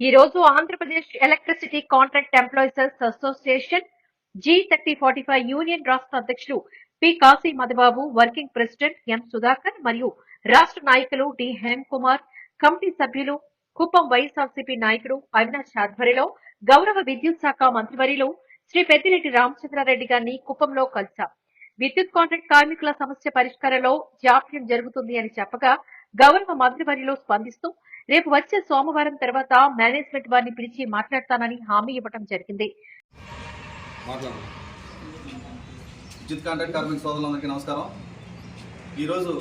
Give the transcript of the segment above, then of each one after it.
ఈ రోజు Andhra Pradesh electricity contract employees association G thirty forty five union రాష్ట్ర అధ్యక్షులు P Kasi Madhubabu working president M Sudhakar మరియు రాష్ట్ర నాయకులు డి హేమ్కుమార్ కమిటీ సభ్యులు కుప్పం వైఎస్ఆర్సీపీ నాయకుడు అవినాష్ ఆధ్వర్యంలో గౌరవ విద్యుత్ శాఖ మంత్రివర్యులు శ్రీ పెద్దిరెడ్డి రామచంద్రారెడ్డి గారిని కుప్పంలో కలిశాం విద్యుత్ కాంట్రాక్ట్ కార్మికుల సమస్య పరిష్కారంలో జాప్యం జరుగుతుంది అని చెప్పగా గౌరవ మంత్రివర్యులు స్పందిస్తూ రేపు వచ్చే సోమవారం తర్వాత మేనేజ్మెంట్ వారిని పిలిచి మాట్లాడతానని హామీ ఇవ్వడం జరిగింది. విద్యుత్ కాంట్రాక్ట్ కార్మిక సోదరులందరికీ నమస్కారం. ఈరోజు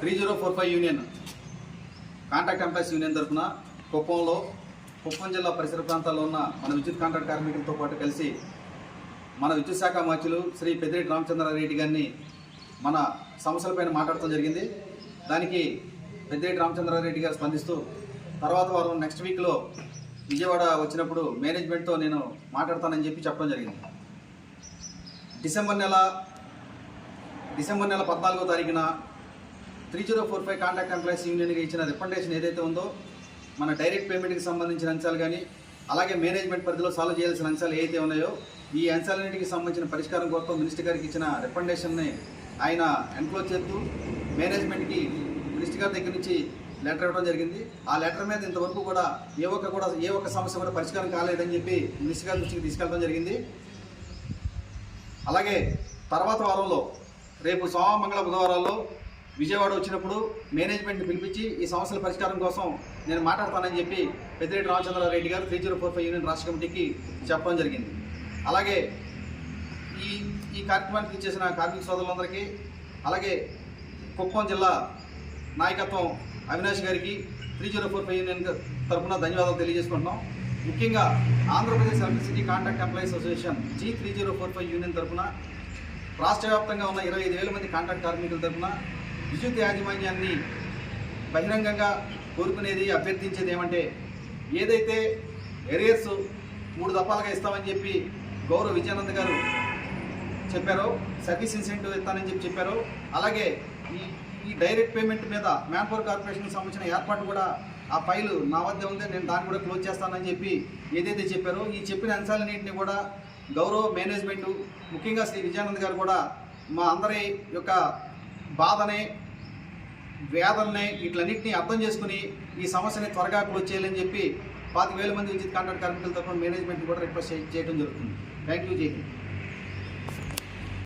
three zero four five union contract employees union తరఫున కుప్పంలో కుప్పం జిల్లా పరిసర ప్రాంతాల్లో ఉన్న మన విద్యుత్ కాంట్రాక్ట్ కార్మికులతో పాటు కలిసి మన విద్యుత్ శాఖ మంత్రులు శ్రీ పెద్దిరెడ్డి రామచంద్రారెడ్డి గారిని మన సమస్యలపైన మాట్లాడటం జరిగింది. దానికి పెద్దిరెడ్డి రామచంద్రారెడ్డి గారు స్పందిస్తూ తర్వాత వారం నెక్స్ట్ వీక్లో విజయవాడ వచ్చినప్పుడు మేనేజ్మెంట్తో నేను మాట్లాడతానని చెప్పి చెప్పడం జరిగింది. డిసెంబర్ నెల డిసెంబర్ నెల పద్నాలుగో తారీఖున three zero four five contract employees యూనియన్కి ఇచ్చిన రికమెండేషన్ ఏదైతే ఉందో మన డైరెక్ట్ పేమెంట్కి సంబంధించిన అంశాలు కానీ అలాగే మేనేజ్మెంట్ పరిధిలో సాల్వ్ చేయాల్సిన అంశాలు ఏవైతే ఉన్నాయో ఈ అంశాలన్నింటికి సంబంధించిన పరిష్కారం కోసం మినిస్టర్ గారికి ఇచ్చిన రికమెండేషన్ని ఆయన ఎన్క్లోజ్ చేస్తూ మేనేజ్మెంట్కి గారి దగ్గర నుంచి లెటర్ ఇవ్వడం జరిగింది. ఆ లెటర్ మీద ఇంతవరకు కూడా ఏ ఒక్క కూడా ఏ ఒక్క సమస్య కూడా పరిష్కారం కాలేదని చెప్పి మినిస్టర్ గారి దృష్టికి తీసుకెళ్ళడం జరిగింది. అలాగే తర్వాత వారంలో రేపు సోమ మంగళ బుధవారాల్లో విజయవాడ వచ్చినప్పుడు మేనేజ్మెంట్ని పిలిపించి ఈ సమస్యల పరిష్కారం కోసం నేను మాట్లాడతానని చెప్పి పెద్దిరెడ్డి రామచంద్రారెడ్డి గారు three zero four five union రాష్ట్ర కమిటీకి చెప్పడం జరిగింది. అలాగే ఈ ఈ కార్యక్రమానికి ఇచ్చేసిన కార్మిక సోదరులందరికీ అలాగే కుప్పం జిల్లా నాయకత్వం అవినాష్ గారికి three zero four five union తరఫున ధన్యవాదాలు తెలియజేసుకుంటున్నాం. ముఖ్యంగా Andhra Pradesh electricity contract employees association G three zero four five union తరఫున రాష్ట్ర వ్యాప్తంగా ఉన్న ఇరవై ఐదు వేల మంది కాంట్రాక్ట్ కార్మికుల తరఫున విద్యుత్ యాజమాన్యాన్ని బహిరంగంగా కోరుకునేది అభ్యర్థించేది ఏమంటే ఏదైతే ఎరియర్స్ మూడు దఫాలుగా ఇస్తామని చెప్పి గౌరవ విజయానంద్ గారు చెప్పారో సర్వీస్ ఇన్సెంటివ్ ఇస్తానని చెప్పి చెప్పారో అలాగే ఈ ఈ డైరెక్ట్ పేమెంట్ మీద మ్యాన్ పవర్ కార్పొరేషన్కి సంబంధించిన ఏర్పాటు కూడా ఆ ఫైలు నా వద్ద ఉంది నేను దాన్ని కూడా క్లోజ్ చేస్తానని చెప్పి ఏదైతే చెప్పారో ఈ చెప్పిన అంశాలన్నింటినీ కూడా గౌరవ మేనేజ్మెంటు ముఖ్యంగా శ్రీ విజయానంద్ గారు కూడా మా అందరి యొక్క బాధని వేదనని వీటిలన్నింటినీ అర్థం చేసుకుని ఈ సమస్యని త్వరగా క్లోజ్ చేయాలని చెప్పి పాతిక వేల మంది విద్యుత్ కాంట్రాక్ట్ కార్మికుల తరఫున మేనేజ్మెంట్ కూడా రిక్వెస్ట్ చేయడం జరుగుతుంది. థ్యాంక్ యూ జై